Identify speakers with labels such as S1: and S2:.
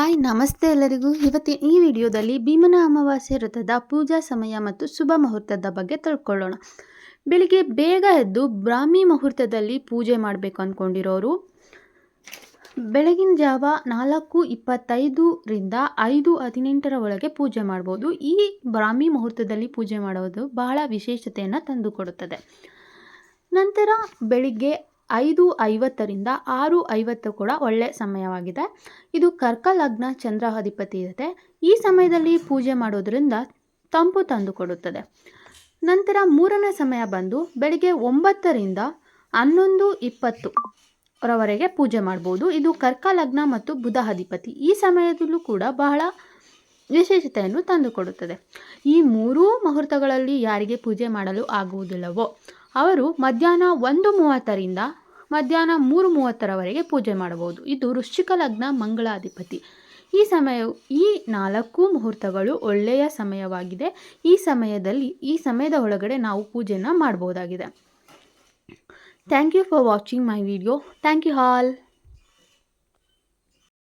S1: Hi, ನಮಸ್ತೆ ಎಲ್ಲರಿಗೂ. ಇವತ್ತಿನ ಈ ವಿಡಿಯೋದಲ್ಲಿ ಭೀಮನ ಅಮಾವಾಸ್ಯೆ ವ್ರತದ ಪೂಜಾ ಸಮಯ ಮತ್ತು ಶುಭ ಮುಹೂರ್ತದ ಬಗ್ಗೆ ತಿಳ್ಕೊಳ್ಳೋಣ. ಬೆಳಿಗ್ಗೆ ಬೇಗ ಎದ್ದು ಬ್ರಾಹ್ಮಿ ಮುಹೂರ್ತದಲ್ಲಿ ಪೂಜೆ ಮಾಡಬೇಕು ಅಂದ್ಕೊಂಡಿರೋರು ಬೆಳಗಿನ ಜಾವ ನಾಲ್ಕು ಇಪ್ಪತ್ತೈದರಿಂದ ಐದು ಹದಿನೆಂಟರ ಒಳಗೆ ಪೂಜೆ ಮಾಡ್ಬೋದು. ಈ ಬ್ರಾಹ್ಮಿ ಮುಹೂರ್ತದಲ್ಲಿ ಪೂಜೆ ಮಾಡೋದು ಬಹಳ ವಿಶೇಷತೆಯನ್ನು ತಂದುಕೊಡುತ್ತದೆ. ನಂತರ ಬೆಳಿಗ್ಗೆ ಐದು ಐವತ್ತರಿಂದ ಆರು ಐವತ್ತು ಕೂಡ ಒಳ್ಳೆ ಸಮಯವಾಗಿದೆ. ಇದು ಕರ್ಕ ಲಗ್ನ ಚಂದ್ರ ಅಧಿಪತಿ ಇರುತ್ತೆ ಈ ಸಮಯದಲ್ಲಿ ಪೂಜೆ ಮಾಡೋದರಿಂದ ತಂಪು ತಂದುಕೊಡುತ್ತದೆ ನಂತರ ಮೂರನೇ ಸಮಯ ಬಂದು ಬೆಳಿಗ್ಗೆ ಒಂಬತ್ತರಿಂದ ಹನ್ನೊಂದು ಇಪ್ಪತ್ತು ರವರೆಗೆ ಪೂಜೆ ಮಾಡ್ಬೋದು. ಇದು ಕರ್ಕ ಲಗ್ನ ಮತ್ತು ಬುಧ ಅಧಿಪತಿ ಈ ಸಮಯದಲ್ಲೂ ಕೂಡ ಬಹಳ ವಿಶೇಷತೆಯನ್ನು ತಂದುಕೊಡುತ್ತದೆ ಈ ಮೂರೂ ಮುಹೂರ್ತಗಳಲ್ಲಿ ಯಾರಿಗೆ ಪೂಜೆ ಮಾಡಲು ಆಗುವುದಿಲ್ಲವೋ ಅವರು ಮಧ್ಯಾಹ್ನ ಒಂದು ಮೂವತ್ತರಿಂದ ಮಧ್ಯಾಹ್ನ ಮೂರು ಮೂವತ್ತರವರೆಗೆ ಪೂಜೆ ಮಾಡಬಹುದು. ಇದು ವೃಶ್ಚಿಕ ಲಗ್ನ ಮಂಗಳಾಧಿಪತಿ. ಈ ಸಮಯ, ಈ ನಾಲ್ಕು ಮುಹೂರ್ತಗಳು ಒಳ್ಳೆಯ ಸಮಯವಾಗಿದೆ. ಈ ಸಮಯದಲ್ಲಿ, ಈ ಸಮಯದ ಒಳಗಡೆ ನಾವು ಪೂಜೆಯನ್ನು ಮಾಡಬಹುದಾಗಿದೆ. Thank you for watching my video thank you all